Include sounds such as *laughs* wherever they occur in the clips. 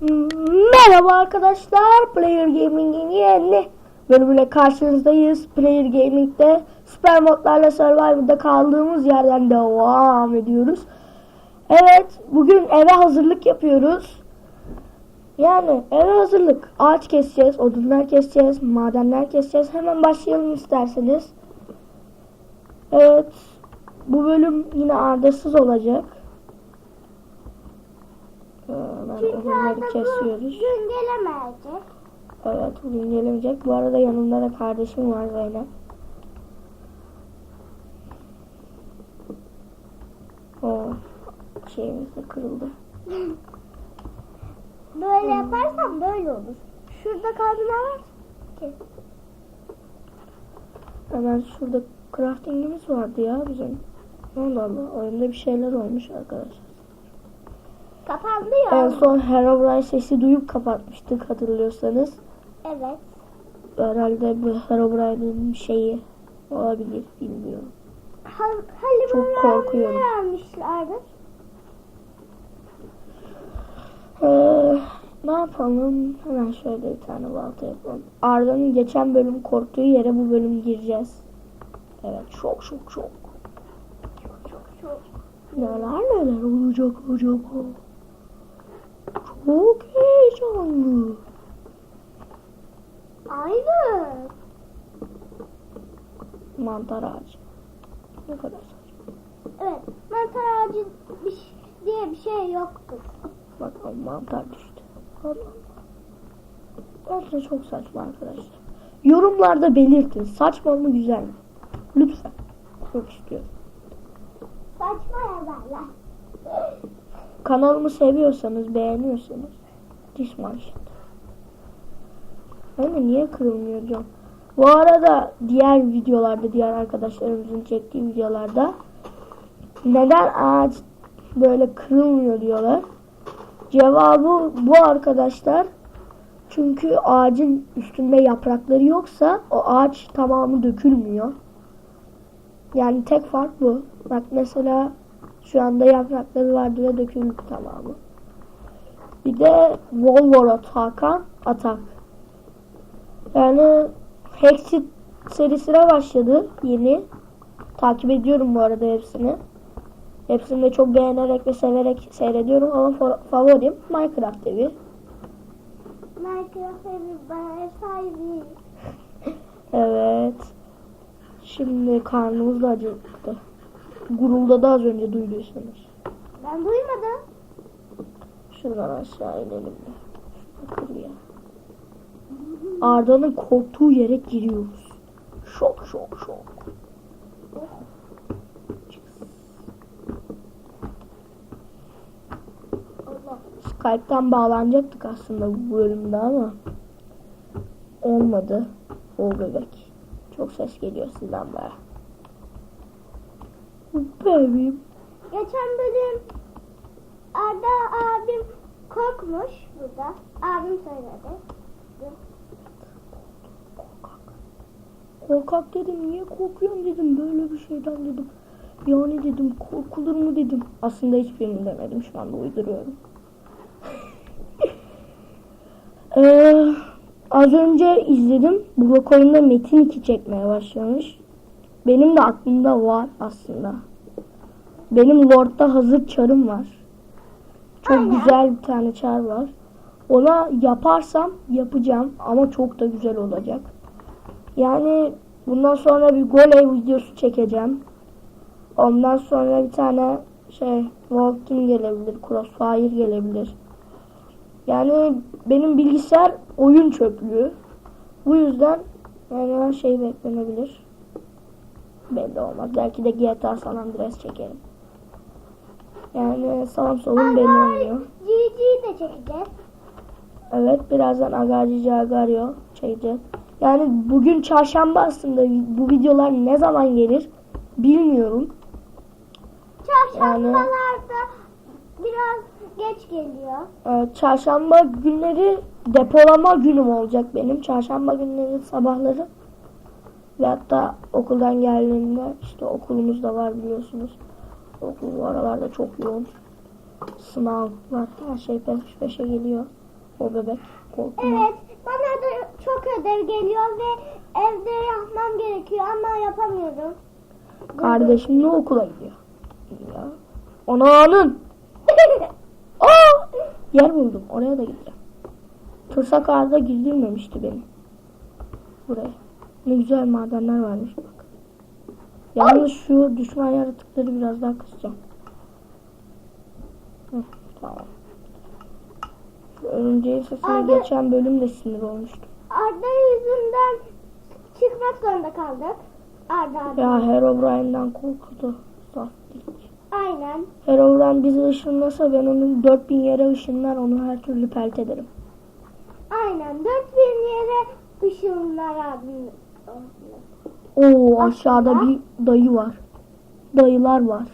Merhaba arkadaşlar. Player Gaming'in yeni bölümüyle karşınızdayız. Player Gaming'de süper modlarla Survivor'da kaldığımız yerden devam ediyoruz. Evet, bugün eve hazırlık yapıyoruz. Yani eve hazırlık. Ağaç keseceğiz, odunlar keseceğiz, madenler keseceğiz. Hemen başlayalım isterseniz. Evet, bu bölüm yine ardasız olacak. Odunları bu kesiyoruz. gün gelemeyecek. Evet bugün gelemeyecek. Bu arada yanımda da kardeşim var Zeynep. O şeyimiz de kırıldı. *laughs* Böyle yaparsam böyle olur. Şurada kalbine var ki. Hemen şurada craftingimiz vardı ya bizim. Allah Allah oyunda bir şeyler olmuş arkadaşlar. Kapandı En ya. son Herobrine sesi duyup kapatmıştık hatırlıyorsanız. Evet. Herhalde bu Herobrine'in şeyi olabilir bilmiyorum. Ha, Çok korkuyorum. ne almışlardı? Ee, ne yapalım? Hemen şöyle bir tane balta yapalım. Arda'nın geçen bölüm korktuğu yere bu bölüm gireceğiz. Evet şok şok şok. Çok çok. Neler neler olacak acaba? Çok heyecanlı. Aynı. Mantar ağacı. Ne kadar saçma. Evet. Mantar ağacı bir ş- diye bir şey yoktur. Bakalım mantar düştü. Allah Allah. Bence çok saçma arkadaşlar. Yorumlarda belirtin. Saçma mı güzel mi? Lütfen. Çok istiyorum. Saçma yazarlar. Kanalımı seviyorsanız, beğeniyorsanız Dismanşet. Hani niye kırılmıyor cam? Bu arada diğer videolarda, diğer arkadaşlarımızın çektiği videolarda neden ağaç böyle kırılmıyor diyorlar. Cevabı bu arkadaşlar. Çünkü ağacın üstünde yaprakları yoksa o ağaç tamamı dökülmüyor. Yani tek fark bu. Bak mesela şu anda yaprakları vardı ve döküldü tamamı. Bir de Volvorot Hakan Atak. Yani Hexit serisine başladı yeni. Takip ediyorum bu arada hepsini. Hepsini de çok beğenerek ve severek seyrediyorum ama fa- favorim Minecraft evi. Minecraft sahibi. *laughs* Evet. Şimdi karnımız da acıktı. Guruldadı az önce duyduysanız. Ben duymadım. Şuradan aşağı inelim de. Şuna kır ya. Arda'nın korktuğu yere giriyoruz. Şok şok şok. Skype'tan bağlanacaktık aslında bu bölümde ama olmadı. O bebek. Çok ses geliyor sizden baya. Bebeğim. Geçen bölüm Arda abim korkmuş burada. Abim söyledi. Korkak dedim. Niye korkuyorsun dedim. Böyle bir şeyden dedim. Yani dedim korkulur mu dedim. Aslında hiçbirini demedim. Şu anda uyduruyorum. *laughs* Ee, az önce izledim. Burak oyunda Metin 2 çekmeye başlamış. Benim de aklımda var aslında. Benim Lord'da hazır çarım var. Çok Aynen. güzel bir tane çar var. Ona yaparsam yapacağım ama çok da güzel olacak. Yani bundan sonra bir goley videosu çekeceğim. Ondan sonra bir tane şey Walking gelebilir, Crossfire gelebilir. Yani benim bilgisayar oyun çöplüğü. Bu yüzden yani her şey beklenebilir. Belli olmaz. Belki de GTA San Andreas çekerim. Yani sağım solum belli olmuyor. GG'yi de çekeceğiz. Evet birazdan Agarcici Agario çekeceğiz. Yani bugün çarşamba aslında bu videolar ne zaman gelir bilmiyorum. Çarşambalarda biraz geç geliyor. Ee, çarşamba günleri depolama günüm olacak benim. Çarşamba günleri sabahları. Ve hatta okuldan geldiğimde işte okulumuz da var biliyorsunuz. Okul bu aralarda çok yoğun. Sınav var. Her şey peş peşe geliyor. O bebek korkma. Evet, bana da çok ödev geliyor ve evde yapmam gerekiyor ama yapamıyorum. Kardeşim ne okula gidiyor? Ya. Ananın. *laughs* Aa! Yer buldum. Oraya da gideceğim. Tırsak ağda girdirmemişti beni. Buraya. Ne güzel madenler varmış bak. Yalnız şu düşman yaratıkları biraz daha kısacağım. Tamam. Şu Örümceğin sesine Abi- geçen bölüm de sinir olmuştum. Arda yüzünden çıkmak zorunda kaldık. Arda abi. Ya Herobrine'den korkuldu. Saftirik. Aynen. Herobrine bizi ışınlasa ben onun 4000 yere ışınlar onu her türlü pelt ederim. Aynen. Dört bin yere ışınlar abi. Oo aşağıda bir dayı var. Dayılar var.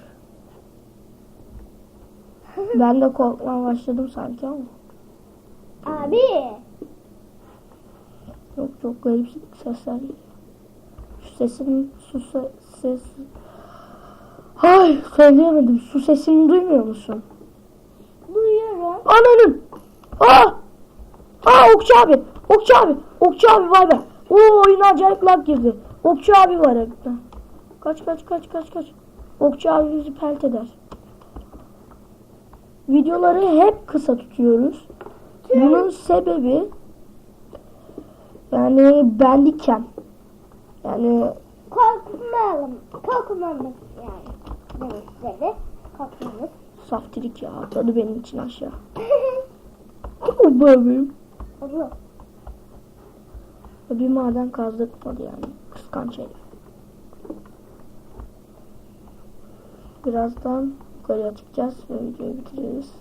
Ben de korkmaya başladım sanki ama. Abi. Yok çok garip sesler geliyor. Şu sesin su se- ses... Ay söyleyemedim. Su sesini duymuyor musun? Duyuyorum. Ananın! Aa! Aa Okçu abi! Okçu abi! Okçu abi var be! Oo oyuna acayip lag girdi. Okçu abi var evde. Kaç kaç kaç kaç kaç. Okçu abi bizi pelt eder. Videoları hep kısa tutuyoruz. Bunun sebebi yani benlikken. Yani Korkmayalım. Korkmamız yani. Demek istedi. Korkmamız. saftirik ya atladı benim için aşağı. *laughs* Bebeğim. Allah. Bir maden kazdırtmadı yani. Kıskanç herif. Birazdan yukarıya çıkacağız ve videoyu bitireceğiz.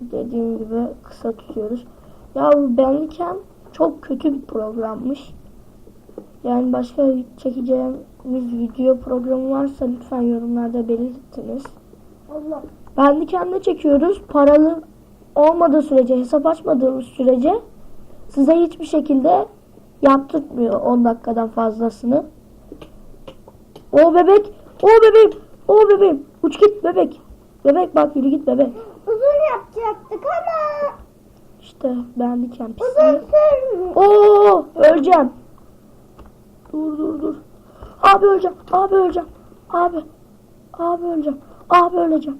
Dediğim gibi kısa tutuyoruz. Ya bu Benliken çok kötü bir programmış. Yani başka çekeceğimiz video programı varsa lütfen yorumlarda belirtiniz. Allah. Benliken'de çekiyoruz. Paralı olmadığı sürece, hesap açmadığımız sürece size hiçbir şekilde yaptırmıyor 10 dakikadan fazlasını. O bebek, o bebeğim, o bebeğim. Uç git bebek. Bebek bak yürü git bebek. Uzun yapacaktık ama İşte Benliken uzun pisliği. Oo öleceğim. Dur dur dur. Abi öleceğim. Abi öleceğim. Abi. Abi öleceğim. Abi öleceğim.